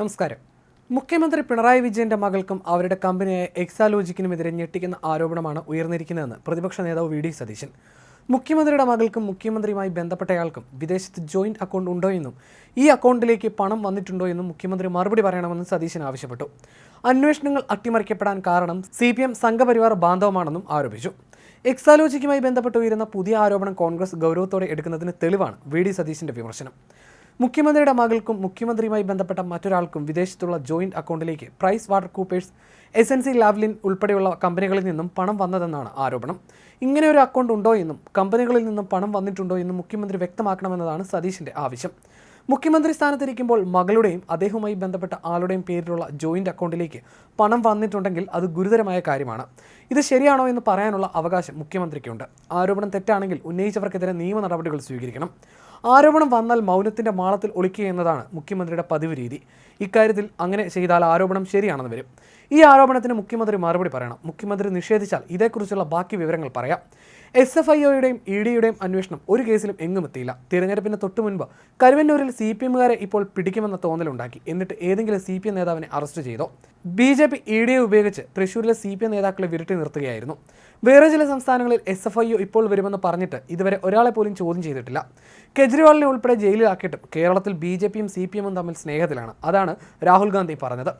നമസ്കാരം. മുഖ്യമന്ത്രി പിണറായി വിജയന്റെ മകൾക്കും അവരുടെ കമ്പനിയായ എക്സാലോജിക്കിനുമെതിരെ ഞെട്ടിക്കുന്ന ആരോപണമാണ് ഉയർന്നിരിക്കുന്നതെന്ന് പ്രതിപക്ഷ നേതാവ് വി ഡി സതീശൻ. മുഖ്യമന്ത്രിയുടെ മകൾക്കും മുഖ്യമന്ത്രിയുമായി ബന്ധപ്പെട്ടയാൾക്കും വിദേശത്ത് ജോയിന്റ് അക്കൗണ്ട് ഉണ്ടോ എന്നും ഈ അക്കൗണ്ടിലേക്ക് പണം വന്നിട്ടുണ്ടോ എന്നും മുഖ്യമന്ത്രി മറുപടി പറയണമെന്ന് സതീശൻ ആവശ്യപ്പെട്ടു. അന്വേഷണങ്ങൾ അട്ടിമറിക്കപ്പെടാൻ കാരണം സി പി എം സംഘപരിവാർ ബാന്ധവമാണെന്നും ആരോപിച്ചു. എക്സാലോജിക്കുമായി ബന്ധപ്പെട്ട് ഉയരുന്ന പുതിയ ആരോപണം കോൺഗ്രസ് ഗൗരവത്തോടെ എടുക്കുന്നതിന് തെളിവാണ് വി ഡി സതീശന്റെ വിമർശനം. മുഖ്യമന്ത്രിയുടെ മകൾക്കും മുഖ്യമന്ത്രിയുമായി ബന്ധപ്പെട്ട മറ്റൊരാൾക്കും വിദേശത്തുള്ള ജോയിന്റ് അക്കൗണ്ടിലേക്ക് Price Water Coopers S N C Lavalin ഉൾപ്പെടെയുള്ള കമ്പനികളിൽ നിന്നും പണം വന്നതെന്നാണ് ആരോപണം. ഇങ്ങനെ ഒരു അക്കൗണ്ട് ഉണ്ടോ എന്നും കമ്പനികളിൽ നിന്നും പണം വന്നിട്ടുണ്ടോ എന്നും മുഖ്യമന്ത്രി വ്യക്തമാക്കണമെന്നതാണ് സതീഷിന്റെ ആവശ്യം. മുഖ്യമന്ത്രി സ്ഥാനത്തിരിക്കുമ്പോൾ മകളുടെയും അദ്ദേഹവുമായി ബന്ധപ്പെട്ട ആളുടെയും പേരിലുള്ള ജോയിന്റ് അക്കൗണ്ടിലേക്ക് പണം വന്നിട്ടുണ്ടെങ്കിൽ അത് ഗുരുതരമായ കാര്യമാണ്. ഇത് ശരിയാണോ എന്ന് പറയാനുള്ള അവകാശം മുഖ്യമന്ത്രിക്കുണ്ട്. ആരോപണം തെറ്റാണെങ്കിൽ ഉന്നയിച്ചവർക്കെതിരെ നിയമ നടപടികൾ സ്വീകരിക്കണം. ആരോപണം വന്നാൽ മൗനത്തിന്റെ മാളത്തിൽ ഒളിക്കുക എന്നതാണ് മുഖ്യമന്ത്രിയുടെ പതിവ് രീതി. ഇക്കാര്യത്തിൽ അങ്ങനെ ചെയ്താൽ ആരോപണം ശരിയാണെന്ന് വരും. ഈ ആരോപണത്തിന് മുഖ്യമന്ത്രി മറുപടി പറയണം. മുഖ്യമന്ത്രി നിഷേധിച്ചാൽ ഇതേക്കുറിച്ചുള്ള ബാക്കി വിവരങ്ങൾ പറയാം. എസ് എഫ് ഐ ഒയുടെയും ഇ ഡിയുടെയും അന്വേഷണം ഒരു കേസിലും എങ്ങും എത്തിയില്ല. തിരഞ്ഞെടുപ്പിന് തൊട്ടു മുൻപ് കരുവന്നൂരിൽ സി പി എമ്മുകാരെ ഇപ്പോൾ പിടിക്കുമെന്ന തോന്നലുണ്ടാക്കി. എന്നിട്ട് ഏതെങ്കിലും സി പി എം നേതാവിനെ അറസ്റ്റ് ചെയ്തോ? ബി ജെ പി ഇ ഡിയെ ഉപയോഗിച്ച് തൃശ്ശൂരിലെ സി പി എം നേതാക്കളെ വിരട്ടി നിർത്തുകയായിരുന്നു. വേറെ ചില സംസ്ഥാനങ്ങളിൽ എസ് എഫ് ഐ ഒ ഇപ്പോൾ വരുമെന്ന് പറഞ്ഞിട്ട് ഇതുവരെ ഒരാളെ പോലും ചോദ്യം ചെയ്തിട്ടില്ല. കെജ്രിവാളിനെ ഉൾപ്പെടെ ജയിലിലാക്കിയിട്ടും കേരളത്തിൽ ബി ജെ പിയും സി പി എമ്മും തമ്മിൽ സ്നേഹത്തിലാണ്. അതാണ് രാഹുൽ ഗാന്ധി പറഞ്ഞത്.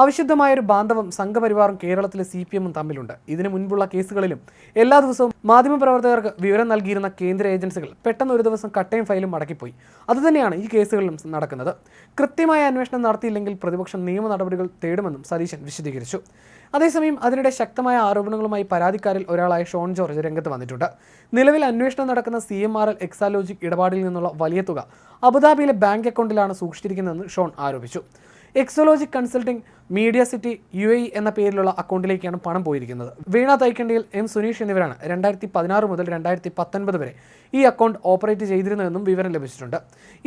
അവിശുദ്ധമായൊരു ബാന്ധവം സംഘപരിവാറും കേരളത്തിലെ സി പി എമ്മും തമ്മിലുണ്ട്. ഇതിനു മുൻപുള്ള കേസുകളിലും എല്ലാ ദിവസവും മാധ്യമപ്രവർത്തകർക്ക് വിവരം നൽകിയിരുന്ന കേന്ദ്ര ഏജൻസികൾ പെട്ടെന്ന് ഒരു ദിവസം കട്ടയും ഫയലും മടക്കിപ്പോയി. അതുതന്നെയാണ് ഈ കേസുകളിലും നടക്കുന്നത്. കൃത്യമായ അന്വേഷണം നടത്തിയില്ലെങ്കിൽ പ്രതിപക്ഷം നിയമ നടപടികൾ തേടുമെന്നും സതീശൻ വിശദീകരിച്ചു. അതേസമയം അതിനിടെ ശക്തമായ ആരോപണങ്ങളുമായി പരാതിക്കാരിൽ ഒരാളായ ഷോൺ ജോർജ് രംഗത്ത് വന്നിട്ടുണ്ട്. നിലവിൽ അന്വേഷണം നടക്കുന്ന C M R L Exalogic ഇടപാടിൽ നിന്നുള്ള വലിയ തുക അബുദാബിയിലെ ബാങ്ക് അക്കൗണ്ടിലാണ് സൂക്ഷിച്ചിരിക്കുന്നതെന്ന് ഷോൺ ആരോപിച്ചു. Exalogic consulting media city U A എന്ന പേരിലുള്ള അക്കൗണ്ടിലേക്കാണ് പണം പോയിരിക്കുന്നത്. വീണ തൈക്കണ്ടിയിൽ എം സുനീഷ് എന്നിവരാണ് രണ്ടായിരത്തി പതിനാറ് മുതൽ രണ്ടായിരത്തി പത്തൊൻപത് വരെ ഈ അക്കൗണ്ട് ഓപ്പറേറ്റ് ചെയ്തിരുന്നതെന്നും വിവരം ലഭിച്ചിട്ടുണ്ട്.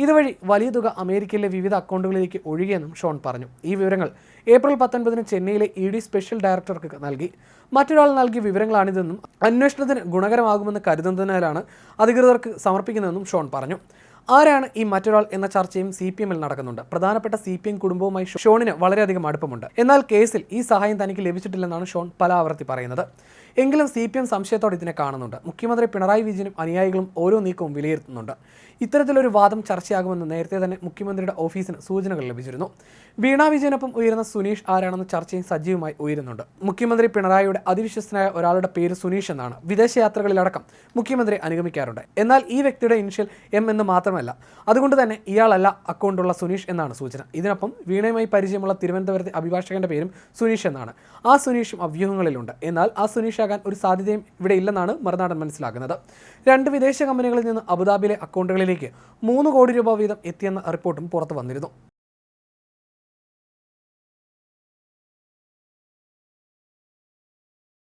ഇതുവഴി വലിയ തുക അമേരിക്കയിലെ വിവിധ അക്കൗണ്ടുകളിലേക്ക് ഒഴുകിയെന്നും ഷോൺ പറഞ്ഞു. ഈ വിവരങ്ങൾ ഏപ്രിൽ പത്തൊൻപതിന് ചെന്നൈയിലെ ഇ ഡി സ്പെഷ്യൽ ഡയറക്ടർക്ക് നൽകി. മറ്റൊരാൾ നൽകിയ വിവരങ്ങളാണിതെന്നും അന്വേഷണത്തിന് ഗുണകരമാകുമെന്ന് കരുതുന്നതിനാലാണ് അധികൃതർക്ക് സമർപ്പിക്കുന്നതെന്നും ഷോൺ പറഞ്ഞു. ആരാണ് ഈ മറ്റൊരാൾ എന്ന ചർച്ചയും സി പി എമ്മിൽ നടക്കുന്നുണ്ട്. പ്രധാനപ്പെട്ട സി പി എം കുടുംബവുമായി ഷോണിന് വളരെയധികം അടുപ്പമുണ്ട്. എന്നാൽ കേസിൽ ഈ സഹായം തനിക്ക് ലഭിച്ചിട്ടില്ലെന്നാണ് ഷോൺ പല ആവർത്തി പറയുന്നത്. എങ്കിലും സി പി എം സംശയത്തോടെ ഇതിനെ കാണുന്നുണ്ട്. മുഖ്യമന്ത്രി പിണറായി വിജയനും അനുയായികളും ഓരോ നീക്കവും വിലയിരുത്തുന്നുണ്ട്. ഇത്തരത്തിലൊരു വാദം ചർച്ചയാകുമെന്ന് നേരത്തെ തന്നെ മുഖ്യമന്ത്രിയുടെ ഓഫീസിന് സൂചനകൾ ലഭിച്ചിരുന്നു. വീണ വിജയനൊപ്പം ഉയരുന്ന സുനീഷ് ആരാണെന്ന ചർച്ചയും സജീവമായി ഉയരുന്നുണ്ട്. മുഖ്യമന്ത്രി പിണറായിയുടെ അതിവിശ്വസനായ ഒരാളുടെ പേര് സുനീഷ് എന്നാണ് വിദേശ യാത്രകളിലടക്കം മുഖ്യമന്ത്രി അനുഗമിക്കാറുണ്ട്. എന്നാൽ ഈ വ്യക്തിയുടെ ഇനിഷ്യൽ എം എന്ന് മാത്രമല്ല അതുകൊണ്ട് തന്നെ ഇയാളല്ല അക്കൗണ്ടുള്ള സുനീഷ് എന്നാണ് സൂചന. ഇതിനൊപ്പം വീണയുമായി പരിചയമുള്ള തിരുവനന്തപുരത്തെ അഭിഭാഷകന്റെ പേരും സുനീഷ് എന്നാണ്. ആ സുനീഷും അവ്യൂഹങ്ങളിലുണ്ട് എന്നാൽ ആ സുനീഷ് ആകാൻ ഒരു സാധ്യതയും ഇവിടെ ഇല്ലെന്നാണ് മറുനാടൻ മനസ്സിലാക്കുന്നത്. രണ്ട് വിദേശ കമ്പനികളിൽ നിന്ന് അബുദാബിയിലെ അക്കൗണ്ടുകളിലേക്ക് മൂന്ന് കോടി രൂപ വീതം എത്തിയെന്ന റിപ്പോർട്ടും പുറത്തു വന്നിരുന്നു.